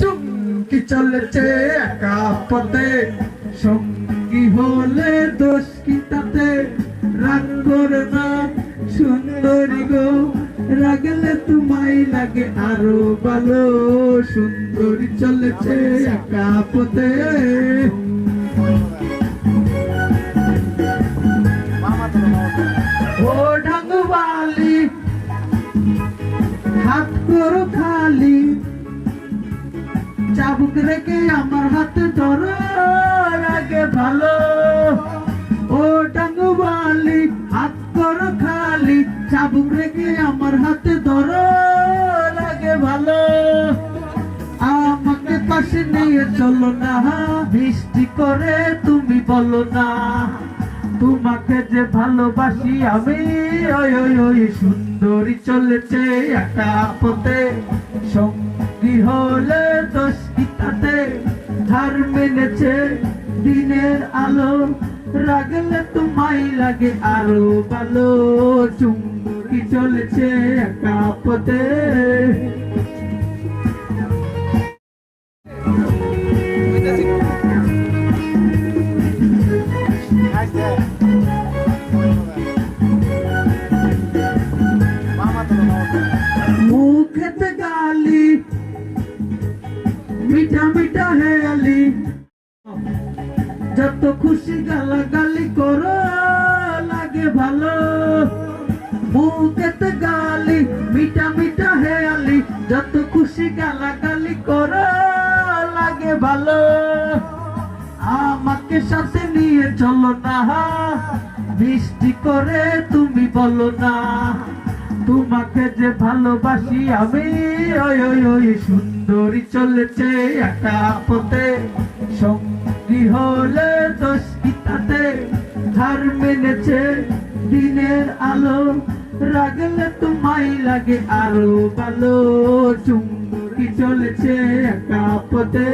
চুমকি চলেছে একা পথে। সঙ্গী হলে দোষ কি তাতে? রাগ করে না, সুন্দরী গো। রাগলে তোমায় লাগে আরও ভালো। সুন্দরী চলেছে একা পথে। ও ঢাঙ্গবালি হাত করো চাবুক রেখে আমার হাতে ধরো আগে ভালো। ও টাঙ্গুবালি হাত করো খালি, চাবুক রেখে আমার হাতে ধরো লাগে ভালো। আমাকে পাশে নিয়ে চলো না, বৃষ্টি করে তুমি বলো না। তোমাকে যে ভালোবাসি আমি, ওই ওই ওই সুন্দরী চলেছে একা পথে। সঙ্গী হলে মেনেছে দিনের আলো, রাগলে তোমায় লাগে আরও ভালো। চুম্বকি চলেছে একা পথে। মুখেতে গালি, মিঠা মিঠা হেয়ালি। যত খুশি গালা গালি করো, লাগে ভালো। মুখেতে গালি মিঠা মিঠা হেয়ালি, যত খুশি গালা গালি করো, লাগে ভালো। আমাকে সাথে নিয়ে চলো না বৃষ্টি করে তুমি বলো না। তোমাকে যে ভালোবাসি আমি, ওই ওই ওই, সুন্দরী চলেছে একা পথে। সঙ্গী হলে দোষ কি তাতে হার মেনেছে দিনের আলো। রাগলে তোমায় লাগে আরও ভালো। চুম্বকি চলেছে একা পথে।